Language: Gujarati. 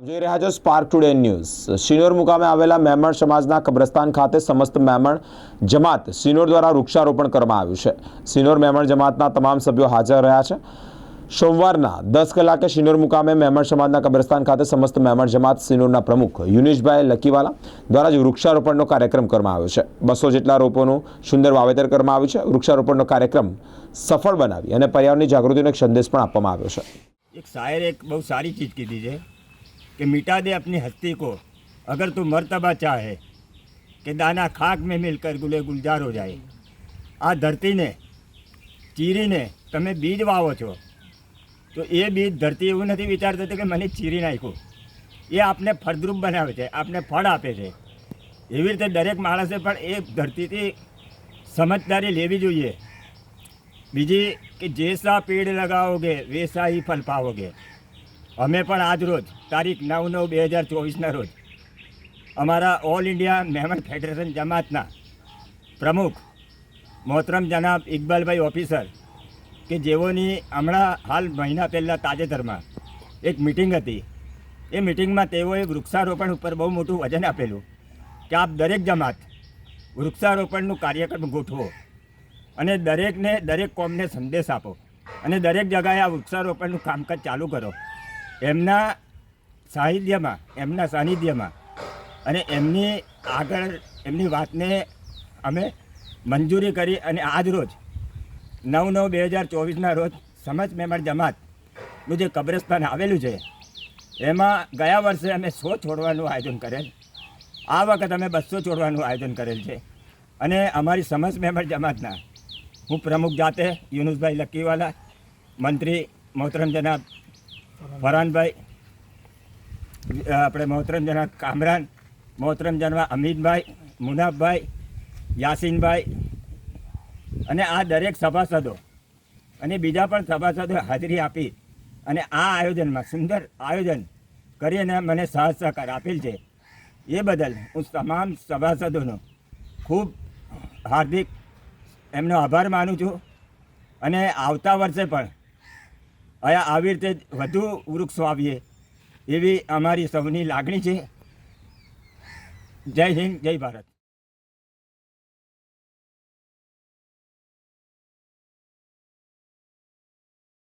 જોઈ રહ્યા છો સ્પાર્ક ટુડે ન્યૂઝ શિનોર મુકામે આવેલા મેમણ સમાજના કબ્રસ્તાન ખાતે સમસ્ત મેમણ જમાત શિનોર દ્વારા વૃક્ષારોપણ કરવામાં આવ્યું છે. શિનોર મેમણ જમાતના તમામ સભ્યો હાજર રહ્યા છે. સોમવારના દસ કલાકે શિનોર મુકામે મેમણ સમાજના કબ્રસ્તાન ખાતે સમસ્ત મેમણ જમાત શિનોરના પ્રમુખ યુનિશભાઈ લકીવાલા દ્વારા જ વૃક્ષારોપણનો કાર્યક્રમ કરવામાં આવ્યો છે. બસો જેટલા રોપોનું સુંદર વાવેતર કરવામાં આવ્યું છે. વૃક્ષારોપણનો કાર્યક્રમ સફળ બનાવી અને પર્યાવરણની જાગૃતિનો એક સંદેશ પણ આપવામાં આવ્યો છે. એક શાયરે એક બહુ સારી ચીજ કીધી છે. कि मिटा दे अपनी हस्ती को अगर तू मर्तबा चाहे कि दाना खाक में मिलकर गुले गुलजार हो जाए આ ધરતીને ચીરીને તમે બીજ વાવો છો તો એ બીજ ધરતી એવું નથી વિચારતી હતી કે મને ચીરી નાખ્યું એ આપને ફળદ્રુપ બનાવે છે આપને ફળ આપે છે એવી રીતે દરેક માણસે પણ એ ધરતીથી સમજદારી લેવી જોઈએ બીજી કે જેસા પેડ લગાવોગે વેસા ही ફલ પાઓગે અમે પણ આજ રોજ તારીખ નવ નવ બે હજાર ચોવીસના રોજ. અમારા ઓલ ઇન્ડિયા મહેમાન ફેડરેશન જમાતના પ્રમુખ મોહતરમ જનાબ ઇકબાલભાઈ ઓફિસર કે જેઓની હમણાં હાલ મહિના પહેલાં તાજેતરમાં એક મિટિંગ હતી. એ મિટિંગમાં તેઓએ વૃક્ષારોપણ ઉપર બહુ મોટું વજન આપેલું કે આપ દરેક જમાત વૃક્ષારોપણનું કાર્યક્રમ ગોઠવો અને દરેકને દરેક કોમને સંદેશ આપો અને દરેક જગાએ આ વૃક્ષારોપણનું કામકાજ ચાલુ કરો. એમના સાહિત્યમાં, એમના સાનિધ્યમાં. અને એમની આગળ, એમની વાતને અમે મંજૂરી કરી અને આજ રોજ, નવ નવ બે હજાર ચોવીસના રોજ સમજ મેમણ જમાતનું જે કબ્રસ્તાન આવેલું છે, એમાં ગયા વર્ષે અમે સો છોડવાનું આયોજન કરેલ. આ વખત અમે બસો છોડવાનું આયોજન કરેલ છે. અને અમારી સમજ મેમણ જમાતના, હું પ્રમુખ જાતે, યુનુસભાઈ લક્કીવાલા, મંત્રી મોહતરમ જનાબ, ફરહાનભાઈ આપણે મોહતરમ કામરાન મોહતરમ અમિતભાઈ મુનાફભાઈ, યાસીનભાઈ અને આ દરેક સભાસદો અને બીજા પણ સભાસદોએ હાજરી આપી અને આ આયોજનમાં સુંદર આયોજન કરીને મને સહજ સહકાર આપેલ છે. એ બદલ હું તમામ સભાસદોનો ખૂબ હાર્દિક એમનો આભાર માનું છું અને આવતા વર્ષે પણ અહીંયા આવી રીતે વધુ વૃક્ષો આવીએ. એવી અમારી સૌની લાગણી છે. જય હિન્દ જય ભારત.